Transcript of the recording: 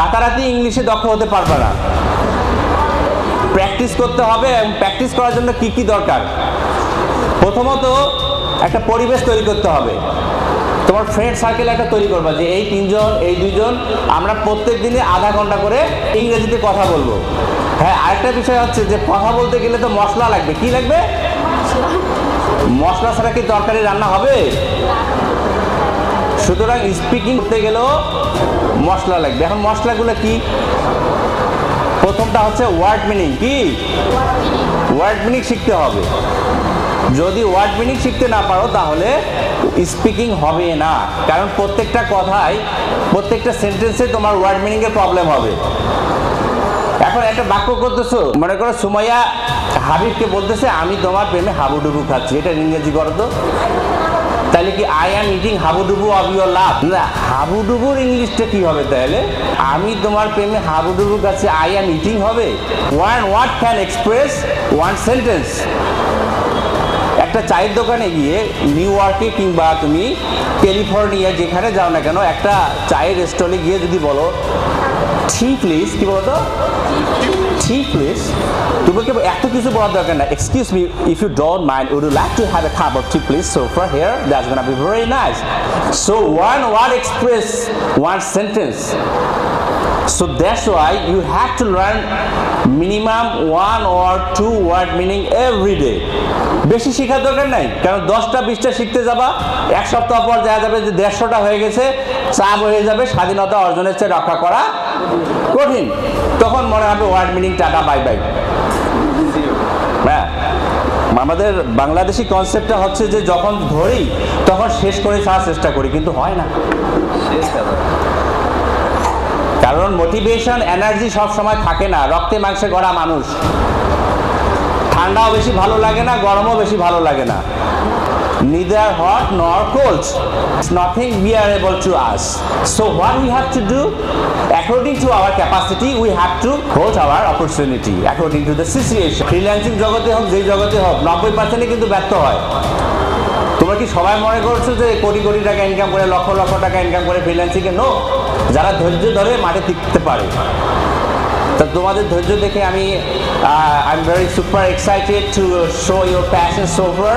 রাতারাতি ইংলিশে দক্ষ হতে পারবে না। প্র্যাকটিস করতে হবে এবং প্র্যাকটিস করার জন্য কি কি দরকার? প্রথমত, একটা পরিবেশ তৈরি করতে হবে। তোমার ফ্রেন্ড সার্কেল একটা তৈরি করবা যে, এই তিনজন, এই দুইজন, আমরা প্রত্যেক দিনে আধা ঘণ্টা করে ইংরেজিতে কথা বলব। হ্যাঁ আরেকটা বিষয় হচ্ছে যে, কথা বলতে গেলে তো মশলা লাগবে। কি লাগবে? মশলা ছাড়া কি তরকারি রান্না হবে? সুতরাং স্পিকিং করতে গেলেও মশলা লাগবে। এখন মশলাগুলো কি? প্রথমটা হচ্ছে ওয়ার্ড মিনিং কি? ওয়ার্ড মিনিং শিখতে হবে। যদি ওয়ার্ড মিনিং শিখতে না পারো, তাহলে স্পিকিং হবে না। কারণ প্রত্যেকটা কথায়, প্রত্যেকটা সেন্টেন্সে তোমার ওয়ার্ড মিনিংয়ের প্রবলেম হবে। এখন একটা বাক্য করতেছো, মনে করো সুমাইয়া হাবিবকে বলতেছে, আমি তোমার প্রেমে হাবুডুবু খাচ্ছি। এটা ইংরেজি করো তো। তাহলে কি আই অ্যাম ইটিং হাবুডুবু অফ ইউর লাভ না, হাবুডুবুর ইংলিশটা কি হবে তাহলে? আমি তোমার প্রেমে হাবুডুবু কাছে আই অ্যাম ইটিং হবে? One word can express one sentence একটা চায়ের দোকানে গিয়ে নিউ ইয়র্কে কিংবা তুমি ক্যালিফোর্নিয়া যেখানে যাও না কেন, একটা চায়ের স্টলে গিয়ে যদি বলো টি প্লিজ কি বলতো? টি প্লিজ তোমাকে এত কিছু বলার দরকার না excuse me if you don't mind would you like to have a cup of tea please so for here that's gonna be very nice so one word express one sentence So that's why you have to learn minimum one or two word meaning every day. বেশি শেখার দরকার নাই, কারণ দশটা, বিশটা শিখতে যাবা, এক সপ্তাহ পর দেখা যাবে যে দেড়শোটা হয়ে গেছে, চাপ হয়ে যাবে, স্বাধীনতা অর্জনের চেয়ে রক্ষা করা কঠিন। তখন মনে হবে word meaning tata bye bye হ্যাঁ আমাদের বাংলাদেশি কনসেপ্টটা হচ্ছে যে যখন ধরি, তখন শেষ করে ছাড়ার চেষ্টা করি, কিন্তু হয় না। কারণ মোটিভেশন এনার্জি সব সময় থাকে না। রক্তে মাংসে গড়া মানুষ। ঠান্ডাও বেশি ভালো লাগে না, গরমও বেশি ভালো লাগে না। Neither hot nor cold. It's nothing bearable to us. So what we have to do? According to our capacity, we have to hold our opportunity, according to the situation. Freelancing জগতে হোক, যেই জগতে হোক, নব্বই পার্সেন্টই কিন্তু ব্যর্থ হয়। তোমরা কি সবাই মনে করছ যে কোটি কোটি টাকা ইনকাম করে, লক্ষ লক্ষ টাকা ইনকাম করে ফ্রিল্যান্সিং এ নো যারা ধৈর্য ধরে মাঠে টিকতে পারে। তা তোমাদের ধৈর্য দেখে আমি I am very super excited to show your passion sober